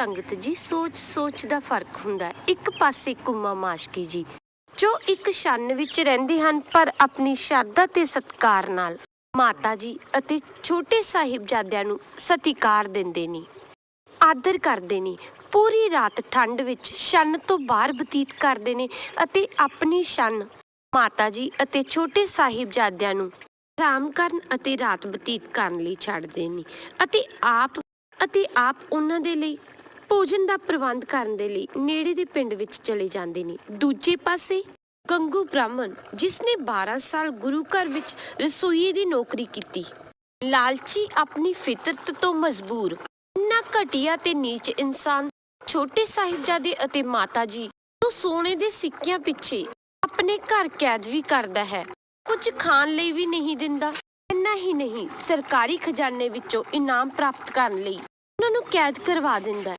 ਸੰਗਤ ਜੀ, ਸੋਚ ਸੋਚ ਦਾ ਫ਼ਰਕ ਹੁੰਦਾ ਇੱਕ ਪਾਸੇ ਕੁੰਮਾ ਮਾਸ਼ਕੀ ਜੀ, ਜੋ ਇੱਕ ਛੰਨ ਵਿੱਚ ਰਹਿੰਦੇ ਹਨ, ਪਰ ਆਪਣੀ ਸ਼ਰਧਾ ਤੇ ਸਤਕਾਰ ਨਾਲ ਮਾਤਾ ਜੀ ਅਤੇ ਛੋਟੇ ਸਾਹਿਬਜ਼ਾਦਿਆਂ ਨੂੰ ਸਤਿਕਾਰ ਦਿੰਦੇ ਨੇ, ਆਦਰ ਕਰਦੇ ਨੇ, ਪੂਰੀ ਰਾਤ ਠੰਡ ਵਿੱਚ ਛੰਨ ਤੋਂ ਬਾਹਰ ਬਤੀਤ ਕਰਦੇ ਨੇ ਅਤੇ ਆਪਣੀ ਛੰਨ ਮਾਤਾ ਜੀ ਅਤੇ ਛੋਟੇ ਸਾਹਿਬਜ਼ਾਦਿਆਂ ਨੂੰ ਆਰਾਮ ਕਰਨ ਅਤੇ ਰਾਤ ਬਤੀਤ ਕਰਨ ਲਈ ਛੱਡਦੇ ਨੇ ਅਤੇ ਆਪ ਅਤੇ ਆਪ ਉਹਨਾਂ ਦੇ ਲਈ ਭੋਜਨ ਦਾ ਪ੍ਰਬੰਧ ਕਰਨ ਦੇ ਲਈ ਨੇੜੇ ਦੇ ਪਿੰਡ ਵਿੱਚ ਚਲੇ ਜਾਂਦੇ ਨੇ। ਦੂਜੇ ਪਾਸੇ, ਗੰਗੂ ਬ੍ਰਾਹਮਣ, ਜਿਸ ਨੇ 12 ਸਾਲ ਗੁਰੂ ਘਰ ਵਿੱਚ ਰਸੋਈਏ ਦੀ ਨੌਕਰੀ ਕੀਤੀ। ਲਾਲਚੀ ਆਪਣੀ ਫਿਤਰਤ ਤੋਂ ਮਜਬੂਰ, ਇੰਨਾ ਘਟੀਆ ਤੇ ਨੀਚ ਇਨਸਾਨ ਛੋਟੇ ਸਾਹਿਬਜ਼ਾਦੇ ਅਤੇ ਮਾਤਾ ਜੀ ਨੂੰ ਸੋਨੇ ਦੇ ਸਿੱਕਿਆਂ ਪਿੱਛੇ ਆਪਣੇ ਘਰ ਕੈਦ ਵੀ ਕਰਦਾ ਹੈ। ਕੁਝ ਖਾਣ ਲਈ ਵੀ ਨਹੀਂ ਦਿੰਦਾ, ਇੰਨਾ ਹੀ ਨਹੀਂ, ਸਰਕਾਰੀ ਖਜ਼ਾਨੇ ਵਿੱਚੋਂ ਇਨਾਮ ਪ੍ਰਾਪਤ ਕਰਨ ਲਈ ਉਹਨਾਂ ਨੂੰ ਕੈਦ ਕਰਵਾ ਦਿੰਦਾ